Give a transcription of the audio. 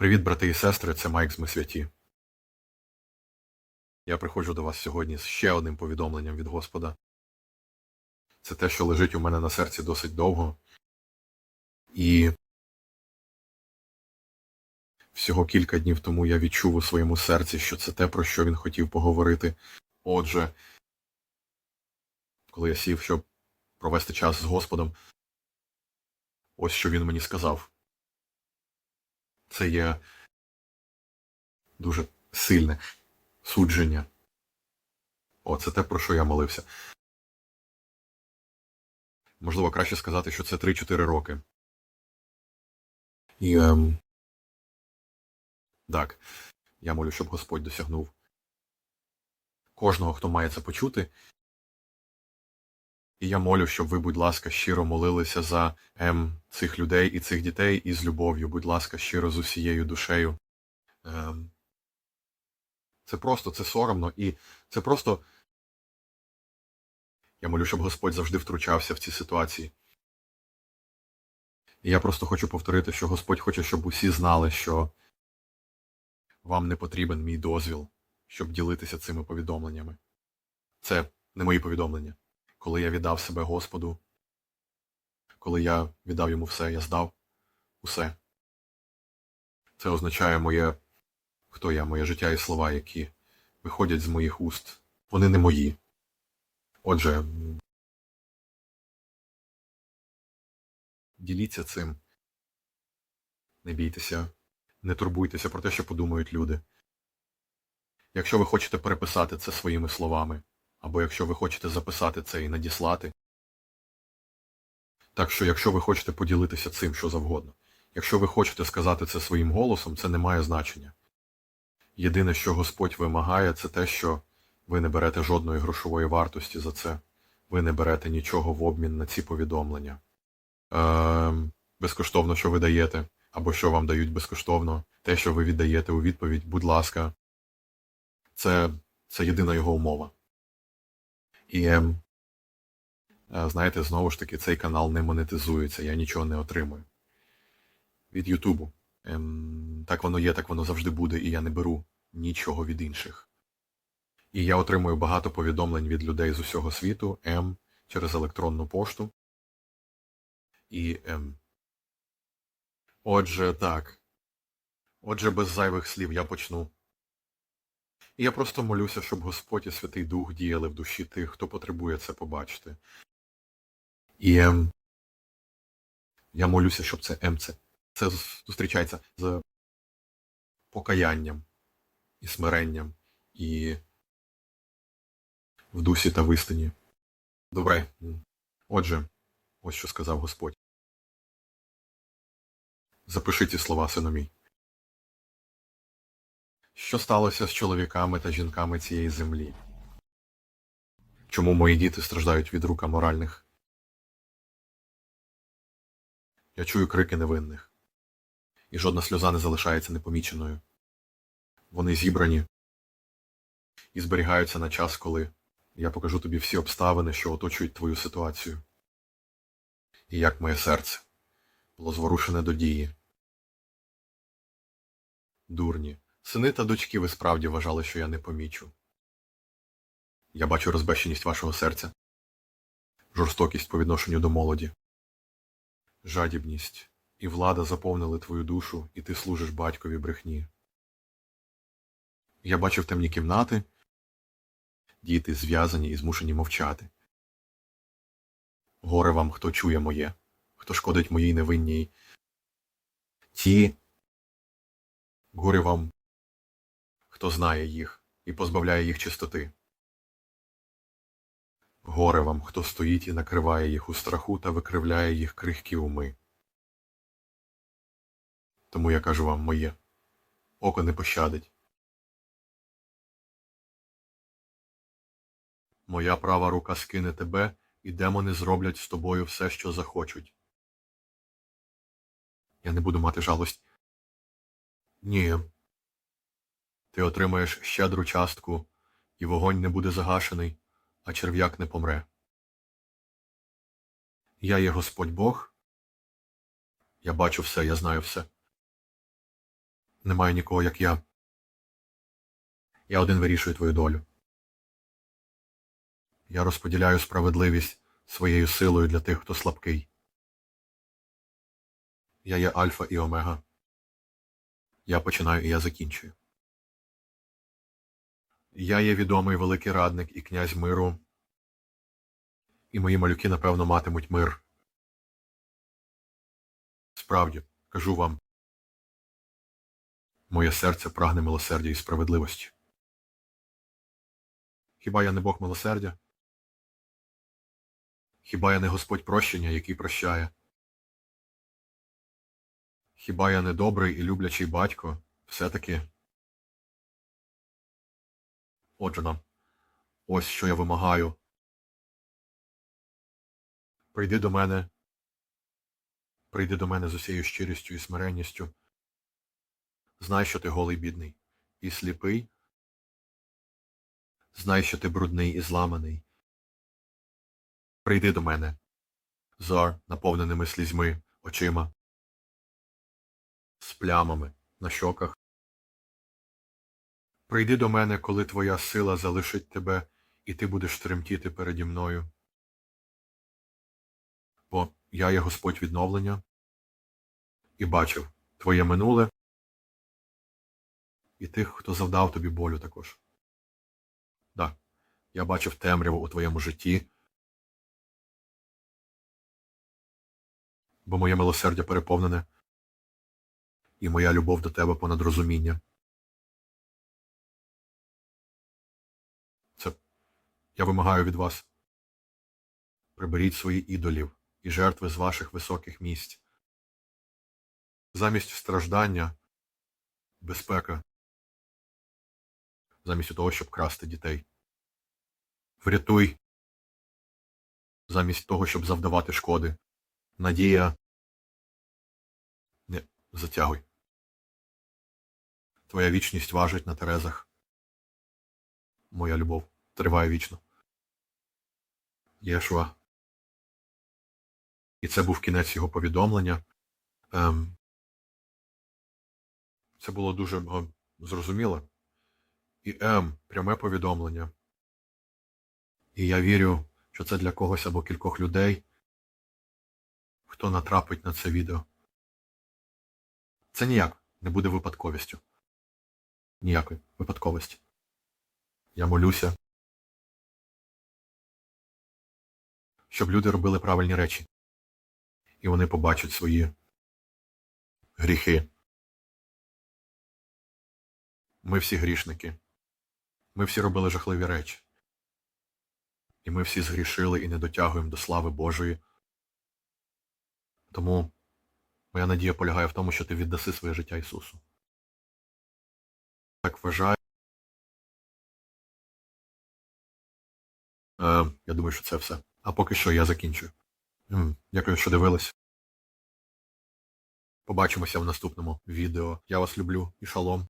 Привіт, брати і сестри, це Майк з Ми святі. Я приходжу до вас сьогодні з ще одним повідомленням від Господа. Це те, що лежить у мене на серці досить довго. І всього кілька днів тому я відчув у своєму серці, що це те, про що він хотів поговорити. Отже, коли я сів, щоб провести час з Господом, ось що він мені сказав. Це є дуже сильне судження. О, це те, про що я молився. Можливо, краще сказати, що це 3-4 роки. І ем, так, я молю, щоб Господь досягнув кожного, хто має це почути. І я молю, щоб ви, будь ласка, щиро молилися за ем, цих людей і цих дітей і з любов'ю, будь ласка, щиро з усією душею. Ем, це просто, це соромно, і це просто. Я молю, щоб Господь завжди втручався в ці ситуації. І я просто хочу повторити, що Господь хоче, щоб усі знали, що вам не потрібен мій дозвіл, щоб ділитися цими повідомленнями. Це не мої повідомлення. Коли я віддав себе Господу, коли я віддав йому все, я здав усе. Це означає моє, хто я, моє життя і слова, які виходять з моїх уст. Вони не мої. Отже, діліться цим. Не бійтеся, не турбуйтеся про те, що подумають люди. Якщо ви хочете переписати це своїми словами, або якщо ви хочете записати це і надіслати. Так що, якщо ви хочете поділитися цим що завгодно, якщо ви хочете сказати це своїм голосом, це не має значення. Єдине, що Господь вимагає, це те, що ви не берете жодної грошової вартості за це, ви не берете нічого в обмін на ці повідомлення. Е, безкоштовно, що ви даєте, або що вам дають безкоштовно, те, що ви віддаєте у відповідь, будь ласка, це, це єдина його умова. І, ем, е, знаєте, знову ж таки, цей канал не монетизується, я нічого не отримую. Від Ютубу. Ем, так воно є, так воно завжди буде, і я не беру нічого від інших. І я отримую багато повідомлень від людей з усього світу, М, через електронну пошту. І ем. Отже, так. Отже, без зайвих слів я почну. І я просто молюся, щоб Господь і Святий Дух діяли в душі тих, хто потребує це побачити. І ем, я молюся, щоб це ем, це, це зустрічається з покаянням і смиренням, і в дусі та в істині. Добре. Отже, ось що сказав Господь. Запиши ці слова, сину мій. Що сталося з чоловіками та жінками цієї землі? Чому мої діти страждають від рук аморальних? Я чую крики невинних, і жодна сльоза не залишається непоміченою. Вони зібрані і зберігаються на час, коли я покажу тобі всі обставини, що оточують твою ситуацію. І як моє серце було зворушене до дії. Дурні. Сини та дочки ви справді вважали, що я не помічу. Я бачу розбещеність вашого серця, жорстокість по відношенню до молоді, жадібність і влада заповнили твою душу, і ти служиш батькові брехні. Я бачив темні кімнати, діти зв'язані і змушені мовчати. Горе вам, хто чує моє, хто шкодить моїй невинній. Ті, горе вам, хто знає їх і позбавляє їх чистоти. Горе вам, хто стоїть і накриває їх у страху та викривляє їх крихкі уми. Тому я кажу вам моє око не пощадить. Моя права рука скине тебе, і демони зроблять з тобою все, що захочуть. Я не буду мати жалость. Ні. Ти отримаєш щедру частку, і вогонь не буде загашений, а черв'як не помре. Я є Господь Бог. Я бачу все, я знаю все. Немає нікого, як я. Я один вирішую твою долю. Я розподіляю справедливість своєю силою для тих, хто слабкий. Я є альфа і омега. Я починаю і я закінчую. Я є відомий великий радник і князь миру. І мої малюки, напевно, матимуть мир. Справді, кажу вам, моє серце прагне милосердя і справедливості. Хіба я не Бог милосердя? Хіба я не Господь прощення, який прощає? Хіба я не добрий і люблячий батько? Все-таки. Отже нам, ось що я вимагаю. Прийди до мене. Прийди до мене з усією щирістю і смиренністю. Знай, що ти голий бідний і сліпий. Знай, що ти брудний і зламаний. Прийди до мене, зар, наповненими слізьми, очима, з плямами на щоках. Прийди до мене, коли твоя сила залишить тебе, і ти будеш тремтіти переді мною. Бо я є Господь відновлення і бачив твоє минуле і тих, хто завдав тобі болю також. Так, я бачив темряву у твоєму житті, бо моє милосердя переповнене, і моя любов до тебе понад розуміння. Я вимагаю від вас. Приберіть свої ідолів і жертви з ваших високих місць. Замість страждання безпека. Замість того, щоб красти дітей. Врятуй. Замість того, щоб завдавати шкоди. Надія. Не затягуй. Твоя вічність важить на терезах. Моя любов триває вічно. Єшуа. І це був кінець його повідомлення. Ем, це було дуже е, зрозуміло. І М пряме повідомлення. І я вірю, що це для когось або кількох людей, хто натрапить на це відео. Це ніяк не буде випадковістю. Ніякої випадковості. Я молюся, щоб люди робили правильні речі. І вони побачать свої гріхи. Ми всі грішники. Ми всі робили жахливі речі. І ми всі згрішили і не дотягуємо до слави Божої. Тому моя надія полягає в тому, що ти віддаси своє життя Ісусу. Так вважаю. Я думаю, що це все. А поки що я закінчую. Дякую, що дивились. Побачимося в наступному відео. Я вас люблю і шалом.